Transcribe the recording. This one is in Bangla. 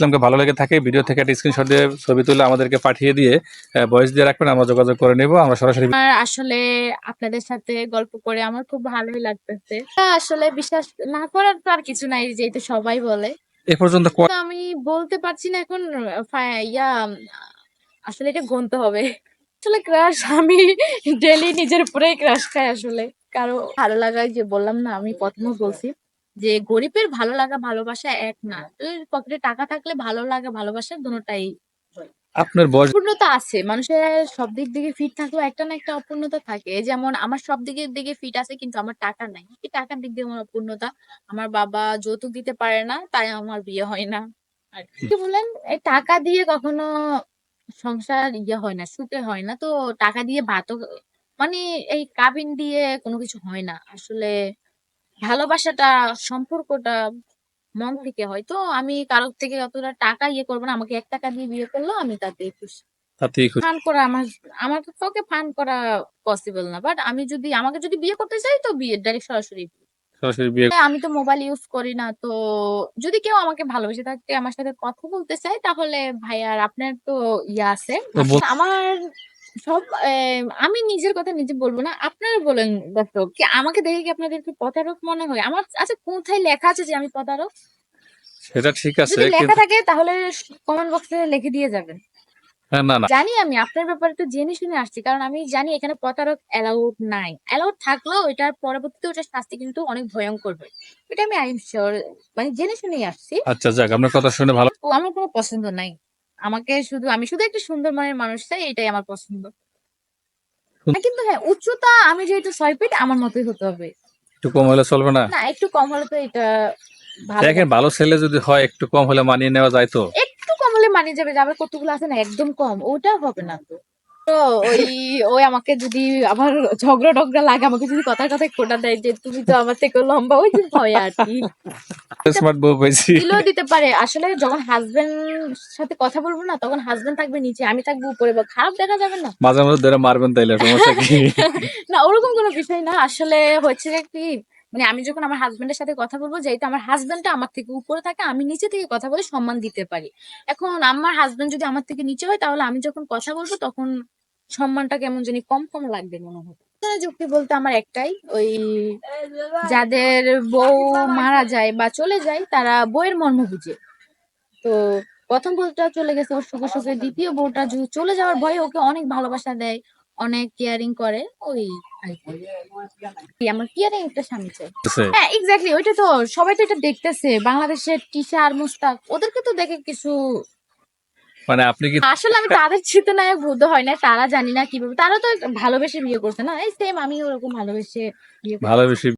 ইসলামকে ভালো লেগে থাকে ভিডিও থেকে একটা স্ক্রিনশট দিয়ে ছবি তুলে আমাদেরকে পাঠিয়ে দিয়ে ভয়েস দিয়ে রাখবেন আমরা যোগাযোগ করে নেব আমরা সরাসরি আসলে আপনাদের সাথে গল্প করে আমার খুব ভালোই লাগতেছে। আসলে বিশ্বাস না করার তো আর কিছু নাই যেহেতু সবাই বলে। এ পর্যন্ত আমি বলতে পারছি না এখন ইয়া আসলে এটা গুনতে হবে। আসলে ক্রাশ আমি ডেলি নিজের উপরেই ক্রাশ খাই আসলে। কারও ভালো লাগায় যে বললাম না আমি প্রথমে বলছি। যে গরিবের ভালো লাগা ভালোবাসা এক না। পকেটে টাকা থাকলে ভালো লাগা ভালোবাসা দুটাই আপনার বয়স অপূর্ণতা আছে। মানুষের সব দিক দিকে ফিট থাকলেও একটা না একটা অপূর্ণতা থাকে। যেমন আমার সব দিকের দিকে ফিট আছে কিন্তু আমার টাকা নাই। এই টাকার দিক দিয়ে আমার অপূর্ণতা। আমার বাবা যৌতুক দিতে পারে না তাই আমার বিয়ে হয় না। আর কি বলেন? এই টাকা দিয়ে কখনো সংসার ইয়ে হয় না সুখে হয় না। তো টাকা দিয়ে ভাতও মানে এই কাবিন দিয়ে কোনো কিছু হয় না। আসলে ভালোবাসাটা সম্পর্কটা মন থেকে হয়। তো আমি কারোর থেকে অতটা টাকা ইয়ে করব না আমাকে এক টাকা দিয়ে বিয়ে করল আমি তাতে খুশি। ফান করা আমার আমার কাউকে ফান করা পসিবল না। বাট আমি যদি আমাকে যদি বিয়ে করতে চাই তো বিয়ে ডাইরেক্ট সরাসরি আমি তো মোবাইল ইউজ করি না তো যদি কেউ আমাকে ভালোবেসে থাকতে আমার সাথে কথা বলতে চায় তাহলে ভাইয়ার আপনার তো ইয়ে আছে। আমার সব আমি নিজের কথা নিজে বলব না আপনারা বলেন দর্শক কি আমাকে দেখে কি আপনাদের কি প্রতারক মনে হয়? আমার আচ্ছা কোথায় লেখা আছে যে আমি প্রতারক? সেটা ঠিক আছে যদি লেখা কিন্তু থাকে তাহলে কমেন্ট বক্সে লিখে দিয়ে যাবেন। হ্যাঁ, না না। জানি আমি আপনার ব্যাপারে তো জেনে শুনে আসছি কারণ আমি জানি এখানে প্রতারক অ্যালাউড নাই। অ্যালাউড থাকলেও এটার পরবর্তীতে ওটার শাস্তি কিন্তু অনেক ভয়ঙ্কর হয়। এটা আমি আই এম শিওর মানে জেনে শুনেই আসছি। আচ্ছা যাক আপনার কথা শুনে ভালো আমার কোনো পছন্দ নাই। আমাকে শুধু আমি শুধু একটা সুন্দর মনের মানুষ চাই এটাই আমার পছন্দ। হ্যাঁ, কিন্তু হ্যাঁ উচ্চতা আমি যেহেতু ছয় ফিট আমার মতোই হতে হবে। একটু কম হলে চলবে না? না একটু কম হলে তো এটা ভালো। দেখেন ভালো ছেলে যদি হয় একটু কম হলে মানিয়ে নেওয়া যায় তো? একটু কম হলে মানিয়ে যাবে যাবে কতগুলো আছে না একদম কম ওটা হবে না তো। তো ওই ওই আমাকে যদি আমার ঝগড়া টগড়া লাগে আমাকে যদি কথার কথায় খোটা দেয় যে তুমি তো আমার থেকে লম্বা ওই যে ভয় আর কি। স্মার্ট বউ পেয়েছি দিলেও দিতে পারে। আসলে যখন হাজবেন্ড সাথে কথা বলব না তখন হাজবেন্ড থাকবে নিচে আমি থাকব উপরে বা খারাপ দেখা যাবে না। মাঝে মাঝে ধরে মারবেন তাইলে সমস্যা কি? না ওরকম কোনো বিষয় না। আসলে হচ্ছে কি মানে আমি যখন আমার হাজবেন্ডের সাথে কথা বলব, যেহেতু আমার হাজবেন্ডটা আমার থেকে উপরে থাকে, আমি নিচে থেকে কথা বলে সম্মান দিতে পারি। এখন আমার হাজবেন্ড যদি আমার থেকে নিচে হয়, তাহলে আমি যখন কথা বলব, তখন সম্মানটা কেমন জানি কম কম লাগবে মনে হয়। যুক্তি বলতে আমার একটাই, ওই যাদের বউ মারা যায় বা চলে যায়, তারা বইয়ের মর্ম বুঝে। তো প্রথম বউটা চলে গেছে দ্বিতীয় বউটা চলে যাওয়ার ভয়ে ওকে অনেক ভালোবাসা দেয় অনেক কেয়ারিং করে ওই আমার কেয়ারিং একটা স্বামী চাই। হ্যাঁ এক্স্যাক্টলি ওইটা তো সবাই তো এটা দেখতেছে। বাংলাদেশের টিশা আর মুস্তাক ওদেরকে তো দেখে কিছু মানে আপনি কি আসলে আমি তাদের চেতনায় বুদ্ধ হয় না তারা জানি না কীভাবে। তারা তো ভালোবেসে বিয়ে করছে না এই সেম আমি ওরকম ভালোবেসে বিয়ে। ভালোবেসে